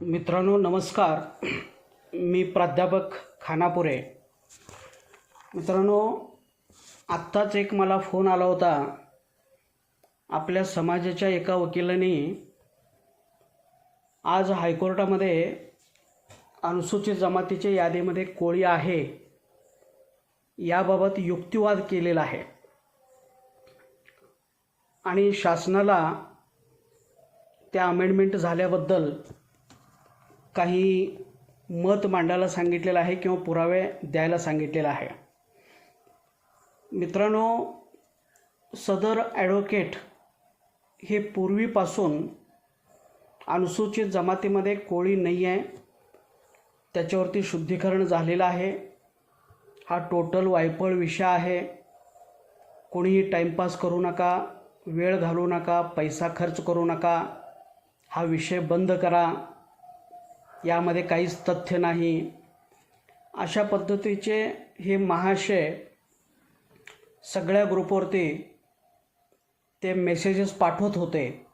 मित्रांनो नमस्कार. मी प्राध्यापक खानापुरे. मित्रांनो आत्ताच एक मला फोन आला होता. आपल्या समाजाच्या एका वकिलाने आज हायकोर्टामध्ये अनुसूचित जमातीच्या यादीमध्ये कोळी आहे याबाबत युक्तिवाद केलेला आहे. आणि शासनाला त्या अमेंडमेंट झाल्याबद्दल काही मत मांडायला सांगितलेलं आहे किंवा पुरावे द्यायला सांगितलेलं आहे. मित्रांनो सदर ॲडव्होकेट हे पूर्वीपासून अनुसूचित जमातीमध्ये कोळी नाही आहे. त्याच्यावरती शुद्धीकरण झालेलं आहे. हा टोटल वायफळ विषय आहे. कोणीही टाईमपास करू नका वेळ घालू नका पैसा खर्च करू नका. हा विषय बंद करा. यामध्ये काहीच तथ्य नाही. अशा पद्धतीचे हे महाशय सगळ्या ग्रुपवरती ते मेसेजेस पाठवत होते.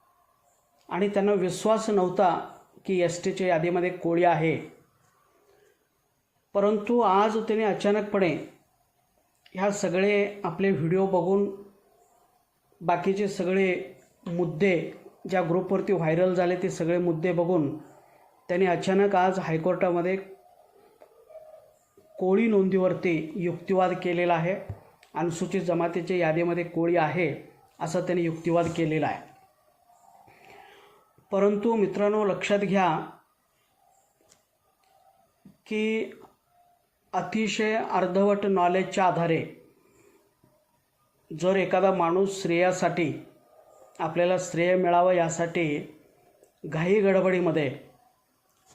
आणि त्यांना विश्वास नव्हता की एस टीच्या यादीमध्ये कोळी आहे. परंतु आज त्याने अचानकपणे ह्या सगळे आपले व्हिडिओ बघून बाकीचे सगळे मुद्दे ज्या ग्रुपवरती व्हायरल झाले ते सगळे मुद्दे बघून त्याने अचानक आज हायकोर्टामध्ये कोळी नोंदीवरती युक्तिवाद केलेला आहे. अनुसूचित जमातीच्या यादीमध्ये कोळी आहे असा त्याने युक्तिवाद केलेला आहे. परंतु मित्रांनो लक्षात घ्या की अतिशय अर्धवट नॉलेजच्या आधारे जर एखादा माणूस श्रेयासाठी आपल्याला श्रेय मिळावं यासाठी घाई गडबडीमध्ये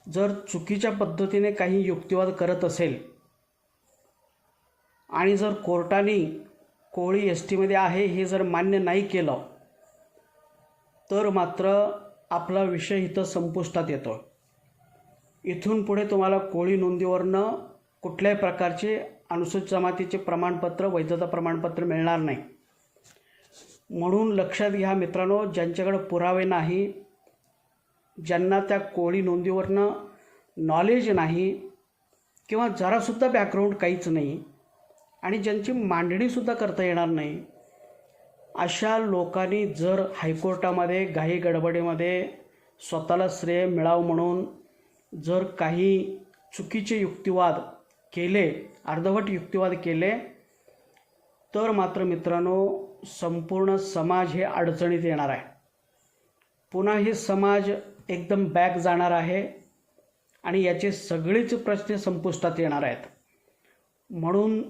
जर चुकीच्या पद्धतीने काही युक्तिवाद करत असेल आणि जर कोर्टाने कोळी एस टीमध्ये आहे हे जर मान्य नाही केलं तर मात्र आपला विषय इथं संपुष्टात येतो. इथून पुढे तुम्हाला कोळी नोंदीवरनं कुठल्याही प्रकारचे अनुसूचित जमातीचे प्रमाणपत्र वैधता प्रमाणपत्र मिळणार नाही. म्हणून लक्षात घ्या मित्रांनो ज्यांच्याकडे पुरावे नाही ज्यांना त्या कोळी नोंदीवरनं नॉलेज नाही किंवा जरासुद्धा बॅकग्राऊंड काहीच नाही आणि ज्यांची मांडणीसुद्धा करता येणार नाही अशा लोकांनी जर हायकोर्टामध्ये घाई गडबडीमध्ये स्वतःला श्रेय मिळावं म्हणून जर काही चुकीचे युक्तिवाद केले अर्धवट युक्तिवाद केले तर मात्र मित्रांनो संपूर्ण समाज हे अडचणीत येणार आहे. पुन्हा हे समाज एकदम बॅक जाणार आहे. आणि याचे सगळेच प्रश्न संपुष्टात येणार आहेत. म्हणून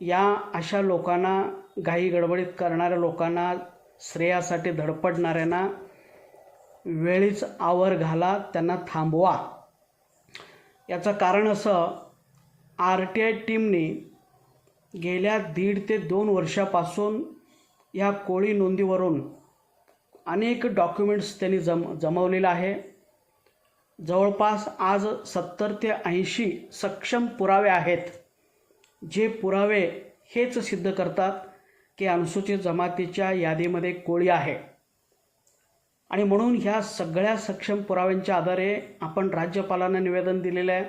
या अशा लोकांना घाई गडबडीत करणाऱ्या लोकांना श्रेयासाठी धडपडणाऱ्यांना वेळीच आवर घाला त्यांना थांबवा. याचं कारण असं आर टी आय टीमने गेल्या दीड ते दोन वर्षापासून या कोळी नोंदीवरून अनेक डॉक्युमेंट्स त्यांनी जम जमवलेलं आहे. जवळपास आज सत्तर ते ऐंशी सक्षम पुरावे आहेत जे पुरावे हेच सिद्ध करतात की अनुसूचित जमातीच्या यादीमध्ये कोळी आहे. आणि म्हणून ह्या सगळ्या सक्षम पुराव्यांच्या आधारे आपण राज्यपालांना निवेदन दिलेलं आहे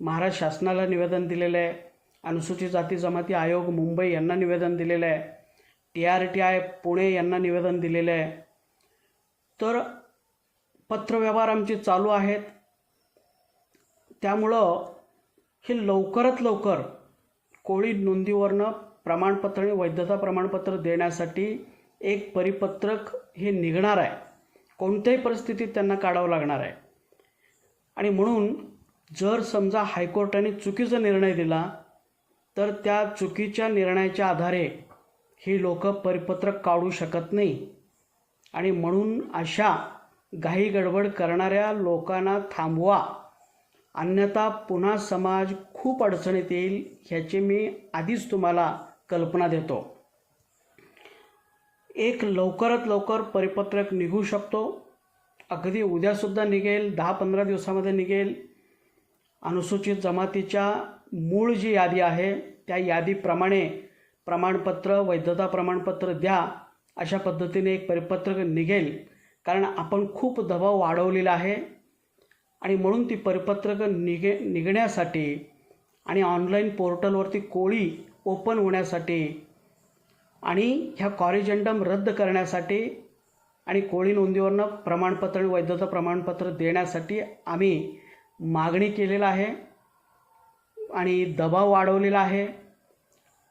महाराष्ट्र शासनाला निवेदन दिलेलं आहे अनुसूचित जाती जमाती आयोग मुंबई यांना निवेदन दिलेलं आहे T R T I Pune यांना निवेदन दिलेलं आहे तर पत्रव्यवहार आमचे चालू आहेत. त्यामुळं हे लवकरात लवकर कोळी नोंदीवरनं प्रमाणपत्र आणि वैधता प्रमाणपत्र देण्यासाठी एक परिपत्रक हे निघणार आहे. कोणत्याही परिस्थितीत त्यांना काढावं लागणार आहे. आणि म्हणून जर समजा हायकोर्टाने चुकीचा निर्णय दिला तर त्या चुकीच्या निर्णयाच्या आधारे ही लोक परिपत्रक काढू शकत नाही. आणि म्हणून अशा घाई गडबड करणाऱ्या लोकांना थांबवा. अन्यथा पुन्हा समाज खूप अडचणीत येईल ह्याची मी आधीच तुम्हाला कल्पना देतो. एक लवकरात लवकर परिपत्रक निघू शकतो. अगदी उद्यासुद्धा निघेल दहा पंधरा दिवसामध्ये निघेल. अनुसूचित जमातीच्या मूळ जी यादी आहे त्या यादीप्रमाणे प्रमाणपत्र वैधता प्रमाणपत्र द्या. अशा पद्धतीने एक परिपत्रक निघेल. कारण आपण खूप दबाव वाढवलेला आहे. आणि म्हणून ती परिपत्रकं निघे निघण्यासाठी आणि ऑनलाईन पोर्टलवरती कोळी ओपन होण्यासाठी आणि ह्या कॉरिजेंडम रद्द करण्यासाठी आणि कोळी नोंदीवरनं प्रमाणपत्र आणि वैधता प्रमाणपत्र देण्यासाठी आम्ही मागणी केलेलं आहे. आणि दबाव वाढवलेला आहे.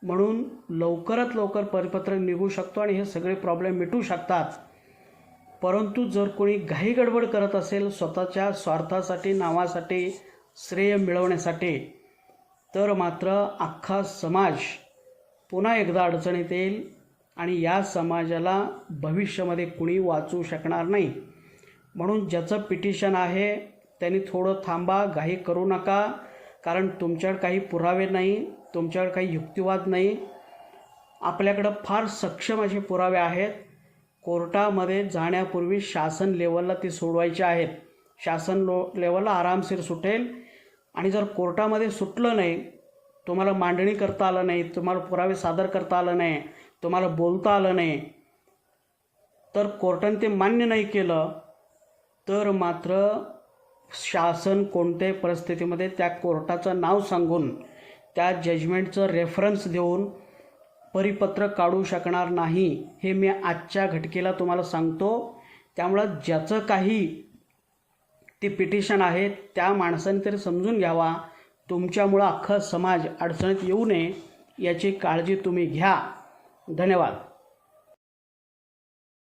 म्हणून लवकरात लवकर परिपत्रक निघू शकतो आणि हे सगळे प्रॉब्लेम मिटू शकतात. परंतु जर कोणी घाई गडबड करत असेल स्वतःच्या स्वार्थासाठी नावासाठी श्रेय मिळवण्यासाठी तर मात्र अख्खा समाज पुन्हा एकदा अडचणीत येईल आणि या समाजाला भविष्यामध्ये कुणी वाचू शकणार नाही. म्हणून ज्याचं पिटिशन आहे त्यांनी थोडं थांबा घाई करू नका कारण तुमच्याकडे काही पुरावे नाही. तुमच्यावर काही युक्तिवाद नाही. आपल्याकडं फार सक्षम असे पुरावे आहेत. कोर्टामध्ये जाण्यापूर्वी शासन लेवलला ती सोडवायचे आहेत. शासन लो लेवलला आरामशीर सुटेल. आणि जर कोर्टामध्ये सुटलं नाही तुम्हाला मांडणी करता आलं नाही तुम्हाला पुरावे सादर करता आलं नाही तुम्हाला बोलता आलं नाही तर कोर्टाने ते मान्य नाही केलं तर मात्र शासन कोणत्याही परिस्थितीमध्ये त्या कोर्टाचं नाव सांगून त्या जजमेंटचं रेफरन्स देऊन परिपत्र काढू शकणार नाही हे मी आजच्या घटकेला तुम्हाला सांगतो. त्यामुळं ज्याचं काही ती पिटिशन आहे त्या माणसाने तरी समजून घ्यावा. तुमच्यामुळं अख्खा समाज अडचणीत येऊ नये याची काळजी तुम्ही घ्या. धन्यवाद.